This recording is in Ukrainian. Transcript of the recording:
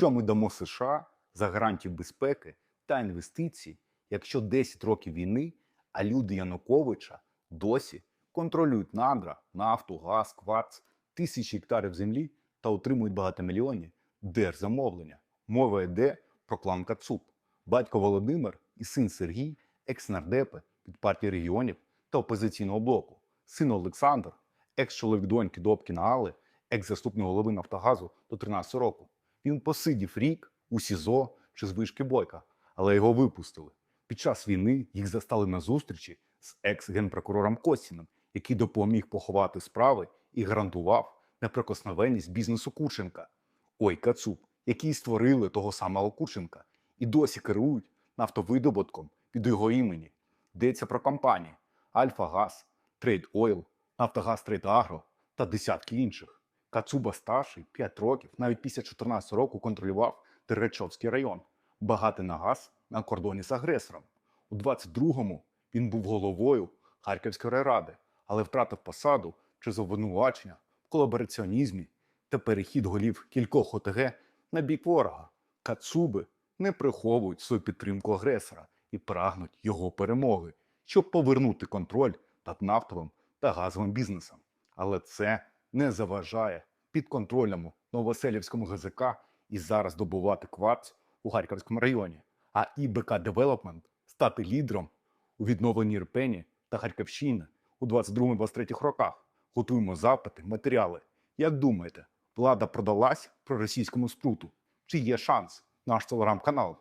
Що ми дамо США за гарантію безпеки та інвестицій, якщо 10 років війни, а люди Януковича досі контролюють надра, нафту, газ, кварц, тисячі гектарів землі та отримують багатомільйонні держзамовлення. Мова йде про клан Кацуп. Батько Володимир і син Сергій, екс-нардепи від партії регіонів та опозиційного блоку, син Олександр, екс-чоловік доньки Добкіна Алли, екс-заступник голови Нафтогазу до 13 року. Він посидів рік у СІЗО чи з вишки Бойка, але його випустили. Під час війни їх застали на зустрічі з екс-генпрокурором Костіним, який допоміг поховати справи і гарантував неприкосновенність бізнесу Курченка. Ой, Кацуп, які створили того самого Курченка і досі керують нафтовидобутком від його імені. Йдеться про компанії Альфа Газ, Трейд Ойл, Нафтогаз Трейд Агро та десятки інших. Кацуба старший 5 років, навіть після 14 року контролював Теречовський район, багатий на газ на кордоні з агресором. У 22-му він був головою Харківської райради, але втратив посаду через обвинувачення в колабораціонізмі та перехід голів кількох ОТГ на бік ворога. Кацуби не приховують свою підтримку агресора і прагнуть його перемоги, щоб повернути контроль над нафтовим та газовим бізнесом. Але це не заважає підконтрольному Новоселівському ГЗК і зараз добувати кварц у Харківському районі, а ІБК Девелопмент стати лідером у відновленні Ірпені та Харківщини у 22-23 роках. Готуємо запити, матеріали. Як думаєте, влада продалась проросійському спруту? Чи є шанс? Наш телеграм-канал